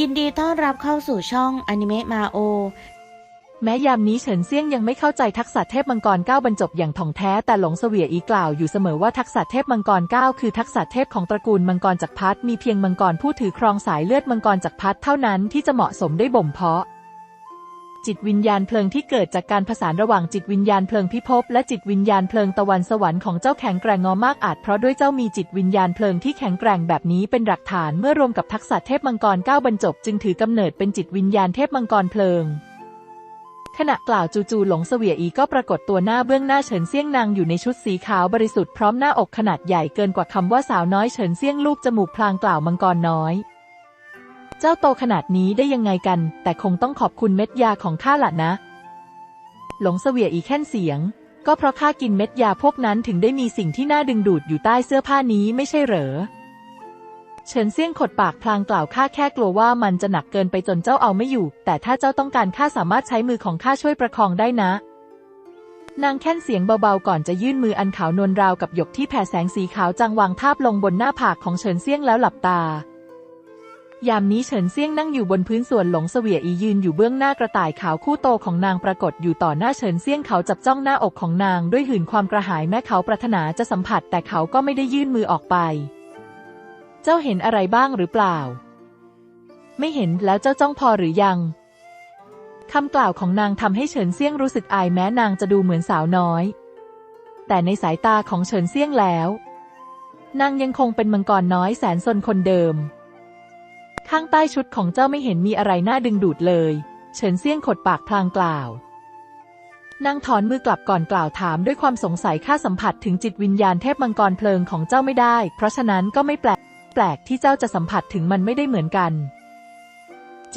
ยินดีต้อนรับเข้าสู่ช่องอนิเมะมาโอ แม้ยามนี้เฉินเซี่ยงยังไม่เข้าใจทักษะเทพมังกรเก้าบรรจบอย่างถ่องแท้แต่หลงเสวียอีกล่าวอยู่เสมอว่าทักษะเทพมังกรเก้าคือทักษะเทพของตระกูลมังกรจักรพรรดิมีเพียงมังกรผู้ถือครองสายเลือดมังกรจักรพรรดิเท่านั้นที่จะเหมาะสมได้บ่มเพาะ จิตวิญญาณเพลิงที่เกิดจากการผสานระหว่างจิตวิญญาณเพลิงพิภพและจิตวิญญาณเพลิงตะวันสวรรค์ของเจ้าแข็งแกร่งงอมากอาจเพราะด้วยเจ้ามีจิตวิญญาณเพลิงที่แข็งแกร่งแบบนี้เป็นหลักฐานเมื่อรวมกับทักษะเทพมังกรเก้าบรรจบ จึงถือกำเนิดเป็นจิตวิญญาณเทพมังกรเพลิงขณะกล่าวจู่ๆหลงเสวียอีก็ปรากฏตัวหน้าเบื้องหน้าเฉินเซี่ยงนางอยู่ในชุดสีขาวบริสุทธิ์พร้อมหน้าอกขนาดใหญ่เกินกว่าคำว่าสาวน้อยเฉินเซี่ยงลูกจมูกพลางกล่าวมังกรน้อย เจ้าโตขนาดนี้ได้ยังไงกัน แต่คงต้องขอบคุณเม็ดยาของข้าละนะ หลงเสวียอีแค่นเสียง ก็เพราะข้ากินเม็ดยาพวกนั้นถึงได้มีสิ่งที่น่าดึงดูดอยู่ใต้เสื้อผ้านี้ไม่ใช่เหรอ เฉินเซี่ยงขดปากพลางกล่าวข้าแค่กลัวว่ามันจะหนักเกินไปจนเจ้าเอาไม่อยู่ แต่ถ้าเจ้าต้องการข้าสามารถใช้มือของข้าช่วยประคองได้นะนางแค่นเสียงเบาๆ ก่อนจะยื่นมืออันขาวนวลราวกับหยกที่แผ่แสงสีขาวจางวางทาบลงบนหน้าผากของเฉินเซี่ยงแล้วหลับตา ยามนี้เฉินเซี่ยงนั่งอยู่บนพื้นส่วนหลงเสวียอียืนอยู่เบื้องหน้ากระต่ายขาวคู่โตของนางปรากฏอยู่ต่อหน้าเฉินเซี่ยงเขาจับจ้องหน้าอกของนางด้วยหื่นความกระหายแม้เขาปรารถนาจะสัมผัสแต่เขาก็ไม่ได้ยื่นมือออกไป เจ้าเห็นอะไรบ้างหรือเปล่า ไม่เห็นแล้วเจ้าจ้องพอหรือยังคำกล่าวของนางทำให้เฉินเซี่ยงรู้สึกอายแม้นางจะดูเหมือนสาวน้อย แต่ในสายตาของเฉินเซี่ยงแล้ว นางยังคงเป็นมังกรน้อยแสนสนคนเดิม ข้างใต้ชุดของเจ้าไม่เห็นมีอะไรน่าดึงดูดเลย เฉินเซี่ยงขดปากพลางกล่าวนางถอนมือกลับก่อนกล่าวถามด้วยความสงสัยข้าสัมผัสถึงจิตวิญญาณเทพมังกรเพลิงของเจ้าไม่ได้ เพราะฉะนั้นก็ไม่แปลกแปลกที่เจ้าจะสัมผัสถึงมันไม่ได้เหมือนกัน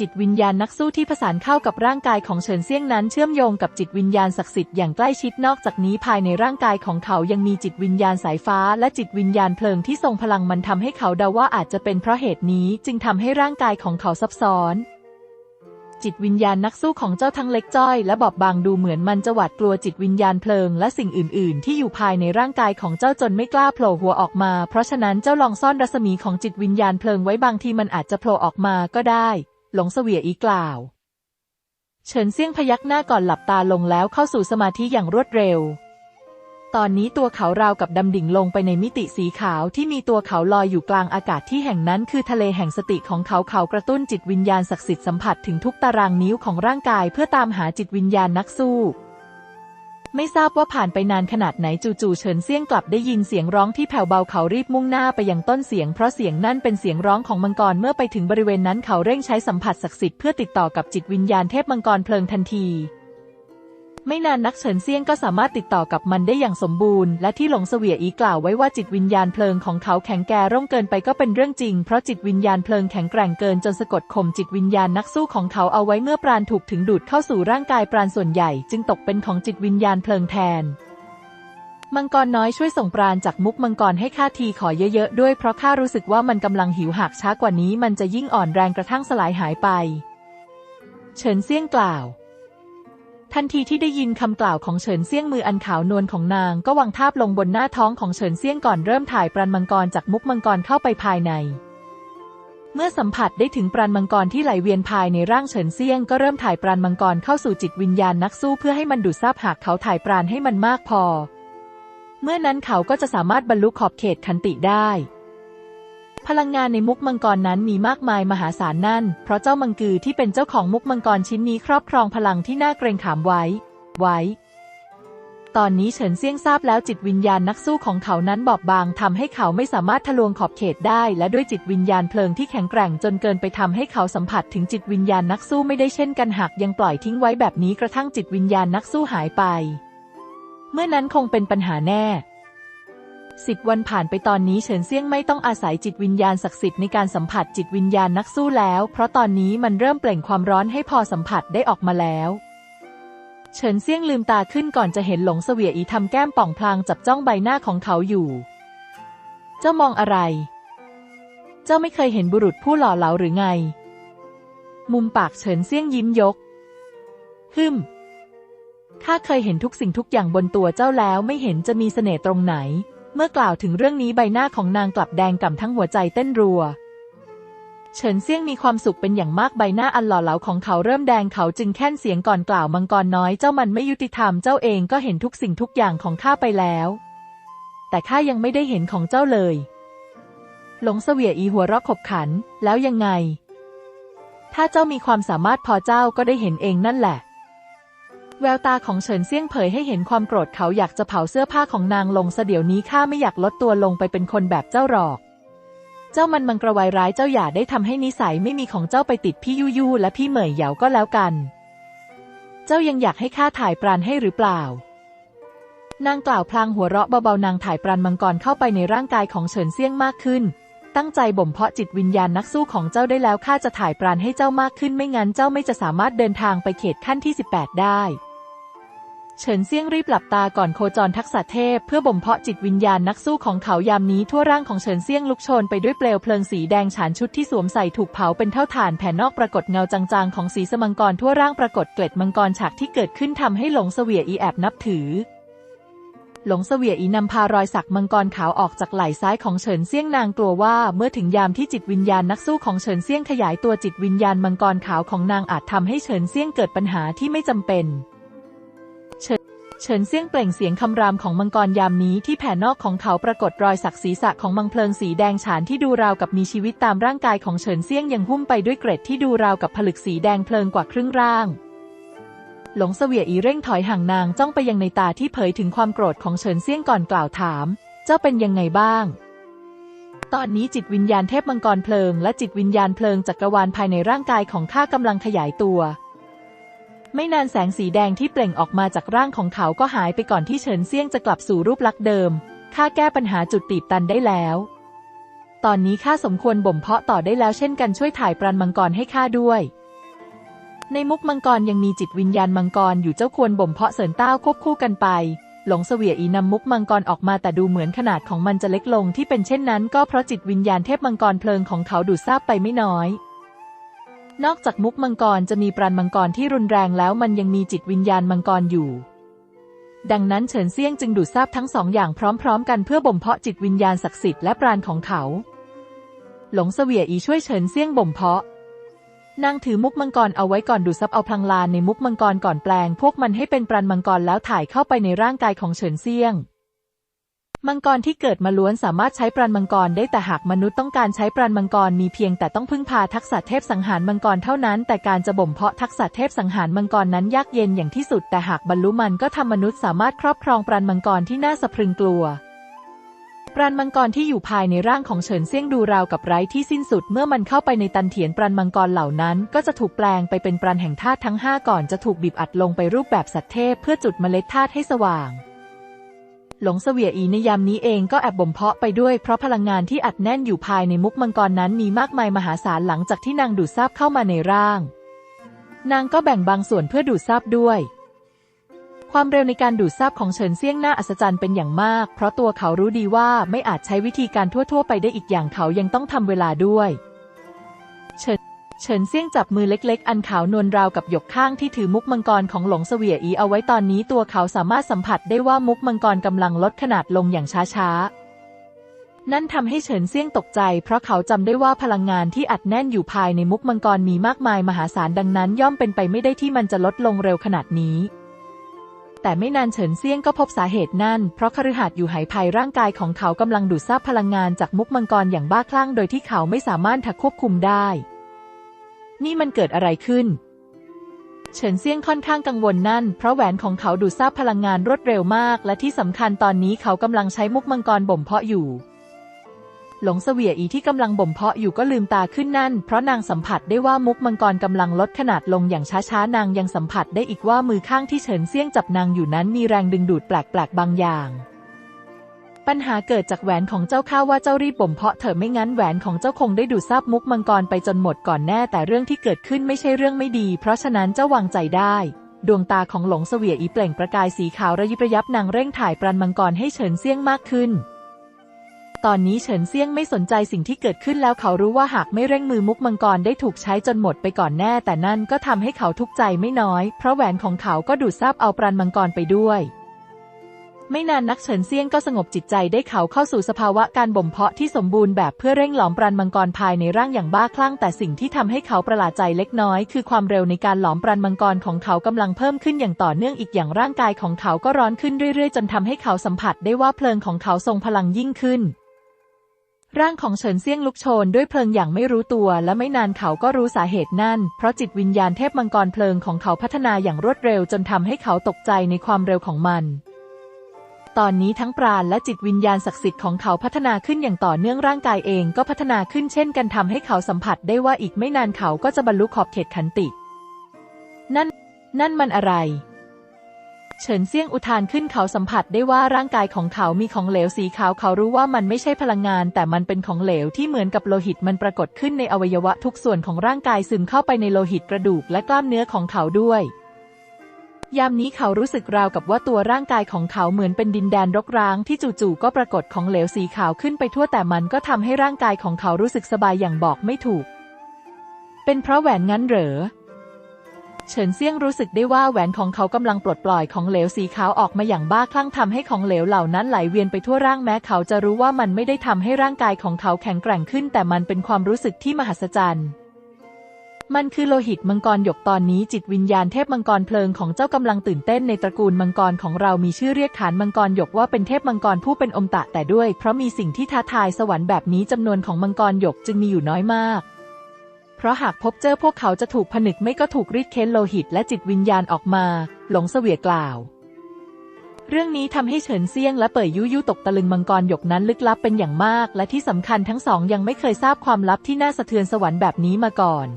จิตวิญญาณนักสู้ที่ผสานเข้ากับร่างกายของเฉินเซี่ยงนั้นเชื่อมโยงกับจิตวิญญาณศักดิ์สิทธิ์อย่างใกล้ชิดนอกจากนี้ภายในร่างกายของเขายังมีจิตวิญญาณสายฟ้า และจิตวิญญาณเพลิงที่ทรงพลังมันทำให้เขาเดาว่าอาจจะเป็นเพราะเหตุนี้จึงทำให้ร่างกายของเขาซับซ้อนจิตวิญญาณนักสู้ของเจ้าทั้งเล็กจ้อย และบอบบางดูเหมือนมันจะหวาดกลัวจิตวิญญาณเพลิง และสิ่งอื่น ๆ ที่อยู่ภายในร่างกายของเจ้าจนไม่กล้าโผล่หัวออกมา เพราะฉะนั้นเจ้าลองซ่อนรัศมีของจิตวิญญาณเพลิงไว้บางทีมันอาจจะโผล่ออกมาก็ได้ หลงเสวียอีกล่าว เฉินเซี่ยงพยักหน้าก่อนหลับตาลงแล้วเข้าสู่สมาธิอย่างรวดเร็ว ตอนนี้ตัวเขาราวกับดำดิ่งลงไปในมิติสีขาวที่มีตัวเขาลอยอยู่กลางอากาศที่แห่งนั้นคือทะเลแห่งสติของเขาเขากระตุ้นจิตวิญญาณศักดิ์สิทธิ์สัมผัสถึงทุกตารางนิ้วของร่างกายเพื่อตามหาจิตวิญญาณนักสู้ ไม่ทราบว่าผ่านไปนานขนาดไหนจู่ๆเฉินเซี่ยงกลับได้ยินเสียงร้องที่แผ่วเบาเขารีบมุ่งหน้าไปยังต้นเสียง เพราะเสียงนั่นเป็นเสียงร้องของมังกรเมื่อไปถึงบริเวณนั้นเขาเร่งใช้สัมผัสศักดิ์สิทธิ์เพื่อติดต่อกับจิตวิญญาณเทพมังกรเพลิงทันที ไม่นานนักเฉินเซียงก็สามารถติดต่อกับมันได้อย่างสมบูรณ์ และที่หลงเสวียอีกล่าวไว้ว่าจิตวิญญาณเพลิงของเขาแข็งแกร่งเกินไปก็เป็นเรื่องจริง เพราะจิตวิญญาณเพลิงแข็งแกร่งเกินจนสะกดข่มจิตวิญญาณนักสู้ของเขาเอาไว้เมื่อปราณถูกถึงดูดเข้าสู่ร่างกายปราณส่วนใหญ่ จึงตกเป็นของจิตวิญญาณเพลิงแทนมังกรน้อยช่วยส่งปราณจากมุกมังกรให้ข้าทีขอเยอะๆด้วยเพราะข้ารู้สึกว่ามันกำลังหิวหากช้ากว่านี้มันจะยิ่งอ่อนแรงกระทั่งสลายหายไป เฉินเซี่ยงกล่าว ทันทีที่ได้ยินคำกล่าวของเฉินเซี่ยงมืออันขาวนวลของนางก็วางทาบลงบนหน้าท้องของเฉินเซี่ยงก่อนเริ่มถ่ายปราณมังกรจากมุกมังกรเข้าไปภายใน เมื่อสัมผัสได้ถึงปราณมังกรที่ไหลเวียนภายในร่างเฉินเซี่ยงก็เริ่มถ่ายปราณมังกรเข้าสู่จิตวิญญาณนักสู้เพื่อให้มันดูดซับหากเขาถ่ายปราณให้มันมากพอ เมื่อนั้นเขาก็จะสามารถบรรลุขอบเขตขันติได้ พลังงานในมุกมังกรนั้นมีมากมายมหาศาลนั่น เพราะเจ้ามังกือที่เป็นเจ้าของมุกมังกรชิ้นนี้ครอบครองพลังที่น่าเกรงขามไว้ ไว้ ตอนนี้เฉินเซี่ยงทราบแล้วจิตวิญญาณนักสู้ของเขานั้นบอบบางทำให้เขาไม่สามารถทะลวงขอบเขตได้ และด้วยจิตวิญญาณเพลิงที่แข็งแกร่งจนเกินไปทำให้เขาสัมผัสถึงจิตวิญญาณนักสู้ไม่ได้เช่นกันหากยังปล่อยทิ้งไว้แบบนี้กระทั่งจิตวิญญาณนักสู้หายไป เมื่อนั้นคงเป็นปัญหาแน่ สิบวันผ่านไปตอนนี้เฉินเซี่ยงไม่ต้องอาศัยจิตวิญญาณศักดิ์สิทธิ์ในการสัมผัสจิตวิญญาณนักสู้แล้ว เพราะตอนนี้มันเริ่มเปล่งความร้อนให้พอสัมผัสได้ออกมาแล้วเฉินเซี่ยงลืมตาขึ้นก่อนจะเห็นหลงเสวียอีทำแก้มป่องพลางจับจ้องใบหน้าของเขาอยู่ เจ้ามองอะไร เจ้าไม่เคยเห็นบุรุษผู้หล่อเหลาหรือไง มุมปากเฉินเซี่ยงยิ้มยก ฮึมข้าเคยเห็นทุกสิ่งทุกอย่างบนตัวเจ้าแล้วไม่เห็นจะมีเสน่ห์ตรงไหน เมื่อกล่าวถึงเรื่องนี้ใบหน้าของนางกลับแดงก่ำทั้งหัวใจเต้นรัว เฉินเซี่ยงมีความสุขเป็นอย่างมากใบหน้าอันหล่อเหลาของเขาเริ่มแดงเขาจึงแค่นเสียงก่อนกล่าวมังกรน้อยเจ้ามันไม่ยุติธรรมเจ้าเองก็เห็นทุกสิ่งทุกอย่างของข้าไปแล้ว แต่ข้ายังไม่ได้เห็นของเจ้าเลย หลงเสวียอีหัวเราะขบขัน แล้วยังไง ถ้าเจ้ามีความสามารถพอเจ้าก็ได้เห็นเองนั่นแหละ แววตาของเฉินเซี่ยงเผยให้เห็นความโกรธเขาอยากจะเผาเสื้อผ้าของนางลงซะเดี๋ยวนี้ข้าไม่อยากลดตัวลงไปเป็นคนแบบเจ้าหรอก เจ้ามันมังกรวายร้ายเจ้าอย่าได้ทำให้นิสัยไม่มีของเจ้าไปติดพี่ยู่ยู่และพี่เหมยเหยาก็แล้วกัน เจ้ายังอยากให้ข้าถ่ายปรานให้หรือเปล่า นางกล่าวพลางหัวเราะเบาๆนางถ่ายปรานมังกรเข้าไปในร่างกายของเฉินเซี่ยงมากขึ้น ตั้งใจบ่มเพาะจิตวิญญาณนักสู้ของเจ้าได้แล้วข้าจะถ่ายปรานให้เจ้ามากขึ้นไม่งั้นเจ้าไม่จะสามารถเดินทางไปเขตขั้นที่ 18 ได้ เฉินเซี่ยงรีบหลับตาก่อนโคจรทักษะเทพเพื่อบ่มเพาะจิตวิญญาณนักสู้ของเขายามนี้ทั่วร่างของเฉินเซี่ยงลุกโชนไปด้วยเปลวเพลิงสีแดงฉานชุดที่สวมใส่ถูกเผาเป็นเท่าฐานแผ่นนอกปรากฏเงาจางๆของสีสมังกรทั่วร่างปรากฏเกล็ดมังกรฉากที่เกิดขึ้นทำให้หลงเสวียอีแอบนับถือ หลงเสวียอีนำพารอยสักมังกรขาวออกจากไหล่ซ้ายของเฉินเซี่ยงนางกลัวว่าเมื่อถึงยามที่จิตวิญญาณนักสู้ของเฉินเซี่ยงขยายตัวจิตวิญญาณมังกรขาวของนางอาจทำให้เฉินเซี่ยงเกิดปัญหาที่ไม่จำเป็น เฉินเซี่ยงเปล่งเสียงคำรามของมังกรยามนี้ที่แผ่นนอกของเขาปรากฏรอยสักศีรษะของมังเพลิงสีแดงฉานที่ดูราวกับมีชีวิตตามร่างกายของเฉินเซี่ยงยังหุ้มไปด้วยเกร็ดที่ดูราวกับผลึกสีแดงเพลิงกว่าครึ่งร่าง หลงเสวียอีเร่งถอยห่างนางจ้องไปยังในตาที่เผยถึงความโกรธของเฉินเซี่ยงก่อนกล่าวถาม เจ้าเป็นยังไงบ้าง ตอนนี้จิตวิญญาณเทพมังกรเพลิงและจิตวิญญาณเพลิงจักรวาลภายในร่างกายของข้ากำลังขยายตัว ไม่นานแสงสีแดงที่เปล่งออกมาจากร่างของเขาก็หายไปก่อนที่เฉินเซี่ยงจะกลับสู่รูปลักษณ์เดิม ข้าแก้ปัญหาจุดตีบตันได้แล้ว ตอนนี้ข้าสมควรบ่มเพาะต่อได้แล้วเช่นกันช่วยถ่ายปรันมังกรให้ข้าด้วย ในมุกมังกรยังมีจิตวิญญาณมังกรอยู่เจ้าควรบ่มเพาะเสริญเต้าควบคู่กันไปหลงเสวียอีนำมุกมังกรออกมาแต่ดูเหมือนขนาดของมันจะเล็กลงที่เป็นเช่นนั้นก็เพราะจิตวิญญาณเทพมังกรเพลิงของเขาดูดซาบไปไม่น้อย นอกจากมุกมังกรจะมีปราณมังกรที่รุนแรงแล้วมันยังมีจิตวิญญาณมังกรอยู่ ดังนั้นเฉินเซี่ยงจึงดูดซาบทั้งสองอย่างพร้อมๆ กันเพื่อบ่มเพาะจิตวิญญาณศักดิ์สิทธิ์และปราณของเขา หลงเสวียอีช่วยเฉินเซี่ยงบ่มเพาะนางถือมุกมังกรเอาไว้ก่อนดูดซับเอาพลังลานในมุกมังกรก่อนแปลง พวกมันให้เป็นปราณมังกรแล้วถ่ายเข้าไปในร่างกายของเฉินเซี่ยง มังกรที่เกิดมาล้วนสามารถใช้ปราณมังกรได้แต่หากมนุษย์ต้องการใช้ปราณมังกรมีเพียงแต่ต้องพึ่งพาทักษะเทพสังหารมังกรเท่านั้น แต่การจะบ่มเพาะทักษะเทพสังหารมังกรนั้นยากเย็นอย่างที่สุด แต่หากบรรลุมันก็ทำมนุษย์สามารถครอบครองปราณมังกรที่น่าสะพรึงกลัวปราณมังกรที่อยู่ภายในร่างของเฉินเซี่ยงดูราวกับไร้ที่สิ้นสุด เมื่อมันเข้าไปในตันเถียนปราณมังกรเหล่านั้น ก็จะถูกแปลงไปเป็นปราณแห่งธาตุทั้งห้าก่อนจะถูกบีบอัดลงไปรูปแบบสัตว์เทพเพื่อจุดเมล็ดธาตุให้สว่าง หลงเสวียอีในยามนี้เองก็แอบบ่มเพาะไปด้วยเพราะพลังงานที่อัดแน่นอยู่ภายในมุกมังกรนั้นมีมากมายมหาศาลหลังจากที่นางดูดซาบเข้ามาในร่าง นางก็แบ่งบางส่วนเพื่อดูดซาบด้วย ความเร็วในการดูดซาบของเฉินเซี่ยงน่าอัศจรรย์เป็นอย่างมาก เพราะตัวเขารู้ดีว่าไม่อาจใช้วิธีการทั่วๆ ไปได้อีกอย่างเขายังต้องทำเวลาด้วย เฉิน เฉินเซี่ยงจับมือเล็กๆ อันขาวนวลราวกับหยกข้างที่ถือมุกมังกรของหลงเสวียอีเอาไว้ตอนนี้ตัวเขาสามารถสัมผัสได้ว่ามุกมังกรกำลังลดขนาดลงอย่างช้าๆ นั่นทำให้เฉินเซี่ยงตกใจ เพราะเขาจำได้ว่าพลังงานที่อัดแน่นอยู่ภายในมุกมังกรมีมากมายมหาศาลดังนั้น ย่อมเป็นไปไม่ได้ที่มันจะลดลงเร็วขนาดนี้แต่ไม่นานเฉินเซี่ยงก็พบสาเหตุนั่น เพราะคฤหัสถ์อยู่ไหภายร่างกายของเขากำลังดูดซับพลังงานจากมุกมังกรอย่างบ้าคลั่ง โดยที่เขาไม่สามารถถักควบคุมได้ นี่มันเกิดอะไรขึ้น เฉินเซี่ยงค่อนข้างกังวลนั่น เพราะแหวนของเขาดูดซาบพลังงานรวดเร็วมาก และที่สำคัญตอนนี้เขากำลังใช้มุกมังกรบ่มเพาะอยู่ หลงเสวียอีที่กำลังบ่มเพาะอยู่ก็ลืมตาขึ้นนั่น เพราะนางสัมผัสได้ว่ามุกมังกรกำลังลดขนาดลงอย่างช้าๆ นางยังสัมผัสได้อีกว่ามือข้างที่เฉินเซี่ยงจับนางอยู่นั้นมีแรงดึงดูดแปลกๆ บางอย่าง ปัญหาเกิดจากแหวนของเจ้าข้าว่าเจ้ารีบบ่มเพาะเถอะไม่งั้นแหวนของเจ้าคงได้ดูดซาบมุกมังกรไปจนหมดก่อนแน่แต่เรื่องที่เกิดขึ้นไม่ใช่เรื่องไม่ดี เพราะฉะนั้นเจ้าวางใจได้ ดวงตาของหลงเสวียอีเปล่งประกายสีขาวระยิบระยับนางเร่งถ่ายปรันมังกรให้เฉินเซี่ยงมากขึ้น ตอนนี้เฉินเซี่ยงไม่สนใจสิ่งที่เกิดขึ้นแล้วเขารู้ว่าหากไม่เร่งมือมุกมังกรได้ถูกใช้จนหมดไปก่อนแน่ แต่นั่นก็ทำให้เขาทุกข์ใจไม่น้อย เพราะแหวนของเขาก็ดูดซาบเอาปรันมังกรไปด้วย ไม่นานนักเฉินเซียงก็สงบจิตใจได้เขาเข้าสู่สภาวะการบ่มเพาะที่สมบูรณ์แบบเพื่อเร่งหลอมปราณมังกรภายในร่างอย่างบ้าคลั่ง แต่สิ่งที่ทำให้เขาประหลาดใจเล็กน้อย คือความเร็วในการหลอมปราณมังกรของเขากำลังเพิ่มขึ้นอย่างต่อเนื่องอีกอย่างร่างกายของเขาก็ร้อนขึ้นเรื่อยๆ จนทำให้เขาสัมผัสได้ว่าเพลิงของเขาทรงพลังยิ่งขึ้นร่างของเฉินเซี่ยงลุกโชนด้วยเพลิงอย่างไม่รู้ตัว และไม่นานเขาก็รู้สาเหตุนั่น เพราะจิตวิญญาณเทพมังกรเพลิงของเขาพัฒนาอย่างรวดเร็วจนทำให้เขาตกใจในความเร็วของมัน ตอนนี้ทั้งปราณและจิตวิญญาณศักดิ์สิทธิ์ของเขาพัฒนาขึ้นอย่างต่อเนื่องร่างกายเองก็พัฒนาขึ้นเช่นกันทำให้เขาสัมผัสได้ว่าอีกไม่นานเขาก็จะบรรลุขอบเขตขันติ นั่น นั่นมันอะไร เฉินเซี่ยงอุทานขึ้นเขาสัมผัสได้ว่าร่างกายของเขามีของเหลวสีขาวเขารู้ว่ามันไม่ใช่พลังงาน แต่มันเป็นของเหลวที่เหมือนกับโลหิตมันปรากฏขึ้นในอวัยวะทุกส่วนของร่างกายซึมเข้าไปในโลหิตกระดูกและกล้ามเนื้อของเขาด้วย ยามนี้เขารู้สึกราวกับว่าตัวร่างกายของเขาเหมือนเป็นดินแดนรกร้างที่จู่ๆก็ปรากฏของเหลวสีขาวขึ้นไปทั่วแต่มันก็ทำให้ร่างกายของเขารู้สึกสบายอย่างบอกไม่ถูก เป็นเพราะแหวนงั้นเหรอ เฉินเซี่ยงรู้สึกได้ว่าแหวนของเขากำลังปลดปล่อยของเหลวสีขาวออกมาอย่างบ้าคลั่งทำให้ของเหลวเหล่านั้นไหลเวียนไปทั่วร่างแม้เขาจะรู้ว่ามันไม่ได้ทำให้ร่างกายของเขาแข็งแกร่งขึ้น แต่มันเป็นความรู้สึกที่มหัศจรรย์ มันคือโลหิตมังกรหยกตอนนี้จิตวิญญาณเทพมังกรเพลิงของเจ้ากำลังตื่นเต้นในตระกูลมังกรของเรามีชื่อเรียกขานมังกรหยกว่าเป็นเทพมังกรผู้เป็นอมตะแต่ด้วย เพราะมีสิ่งที่ท้าทายสวรรค์แบบนี้จำนวนของมังกรหยกจึงมีอยู่น้อยมากเพราะหากพบเจอพวกเขาจะถูกผนึกไม่ก็ถูกรีดเค้นโลหิตและจิตวิญญาณออกมา หลงเสวียกล่าว เรื่องนี้ทำให้เฉินเซียงและเป่ยยุยุตกตะลึงมังกรหยกนั้นลึกลับเป็นอย่างมาก และที่สำคัญทั้งสองยังไม่เคยทราบความลับที่น่าสะเทือนสวรรค์แบบนี้มาก่อน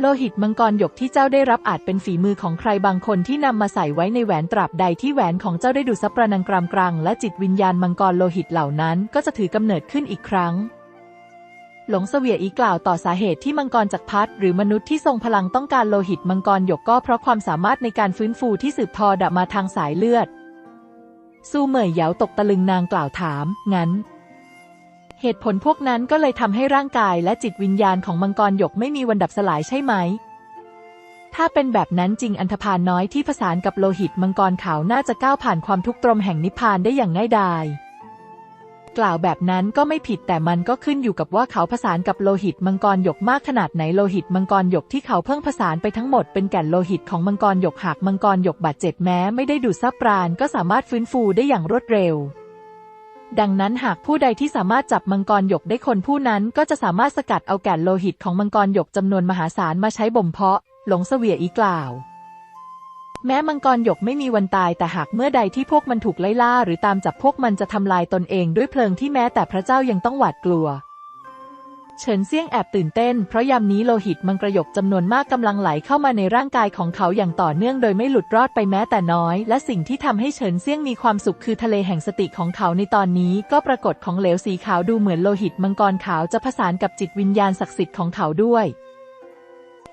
โลหิตมังกรหยกที่เจ้าได้รับอาจเป็นฝีมือของใครบางคนที่นำมาใส่ไว้ในแหวนตราบใดที่แหวนของเจ้าได้ดูดซับประนังกรามกรังและจิตวิญญาณมังกรโลหิตเหล่านั้นก็จะถือกำเนิดขึ้นอีกครั้ง หลงเสวียอีกล่าวต่อสาเหตุที่มังกรจักรพรรดิหรือมนุษย์ที่ทรงพลังต้องการโลหิตมังกรหยกก็เพราะความสามารถในการฟื้นฟูที่สืบทอดมาทางสายเลือดซูเหมยเหยาตกตะลึงนางกล่าวถาม งั้น เหตุผลพวกนั้นก็เลยทำให้ร่างกายและจิตวิญญาณของมังกรหยกไม่มีวันดับสลายใช่ไหม ถ้าเป็นแบบนั้นจริงอันธพาลน้อยที่ผสานกับโลหิตมังกรขาวน่าจะก้าวผ่านความทุกข์ตรมแห่งนิพพานได้อย่างง่ายดายกล่าวแบบนั้นก็ไม่ผิดแต่มันก็ขึ้นอยู่กับว่าเขาผสานกับโลหิตมังกรหยกมากขนาดไหนโลหิตมังกรหยกที่เขาเพิ่งผสานไปทั้งหมดเป็นแก่นโลหิตของมังกรหยกหากมังกรหยกบาดเจ็บแม้ไม่ได้ดูดซับปราณก็สามารถฟื้นฟูได้อย่างรวดเร็ว ดังนั้นหากผู้ใดที่สามารถจับมังกรหยกได้คนผู้นั้นก็จะสามารถสกัดเอาแก่นโลหิตของมังกรหยกจำนวนมหาศาลมาใช้บ่มเพาะ หลงเสวียอีกล่าว แม้มังกรหยกไม่มีวันตายแต่หากเมื่อใดที่พวกมันถูกไล่ล่าหรือตามจับพวกมันจะทำลายตนเองด้วยเพลิงที่แม้แต่พระเจ้ายังต้องหวาดกลัว เฉินเซี่ยงแอบตื่นเต้น เพราะยามนี้โลหิตมังกรหยกจำนวนมากกำลังไหลเข้ามาในร่างกายของเขาอย่างต่อเนื่องโดยไม่หลุดรอดไปแม้แต่น้อย และสิ่งที่ทำให้เฉินเซี่ยงมีความสุขคือทะเลแห่งสติของเขาในตอนนี้ ก็ปรากฏของเหลวสีขาวดูเหมือนโลหิตมังกรขาวจะผสานกับจิตวิญญาณศักดิ์สิทธิ์ของเขาด้วย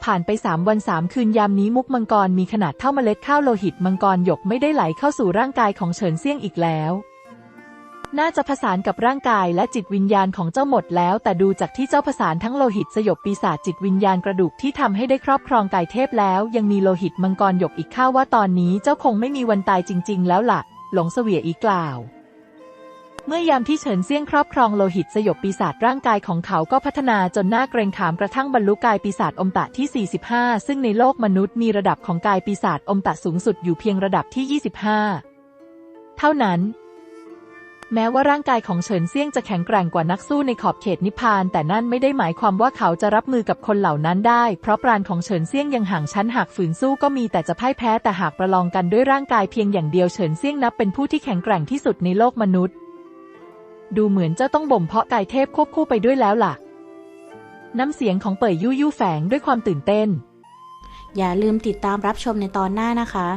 ผ่านไปสามวันสามคืนยามนี้มุกมังกรมีขนาดเท่าเมล็ดข้าวโลหิตมังกรหยกไม่ได้ไหลเข้าสู่ร่างกายของเฉินเซี่ยงอีกแล้ว น่าจะผสานกับร่างกายและจิตวิญญาณของเจ้าหมดแล้ว แต่ดูจากที่เจ้าผสานทั้งโลหิตสยบปีศาจจิตวิญญาณกระดูกที่ทำให้ได้ครอบครองกายเทพแล้ว ยังมีโลหิตมังกรหยกอีกข้าว่าตอนนี้เจ้าคงไม่มีวันตายจริง ๆ แล้วล่ะ หลงเสวียอีกล่าว เมื่อยามที่เฉินเซี่ยงครอบครองโลหิตสยบปีศาจร่างกายของเขาก็พัฒนาจนหน่าเกรงขามกระทั่งบรรลุกายปีศาจอมตะที่ 45 ซึ่งในโลกมนุษย์มีระดับของกายปีศาจอมตะสูงสุดอยู่เพียงระดับที่ 25 เท่านั้น แม้ว่าร่างกายของเฉินเซี่ยงจะแข็งแกร่งกว่านักสู้ในขอบเขตนิพพาน แต่นั่นไม่ได้หมายความว่าเขาจะรับมือกับคนเหล่านั้นได้ เพราะปราณของเฉินเซี่ยงยังห่างชั้นหากฝืนสู้ก็มีแต่จะพ่ายแพ้แต่หากประลองกันด้วยร่างกายเพียงอย่างเดียวเฉินเซี่ยงนับเป็นผู้ที่แข็งแกร่งที่สุดในโลกมนุษย์ ดูเหมือนจ้าต้องบ่มเพาะกายเทพควบคู่ไปด้วยแล้วล่ะ น้ำเสียงของเป่ยยู่ยู่แฝงด้วยความตื่นเต้น อย่าลืมติดตามรับชมในตอนหน้านะคะ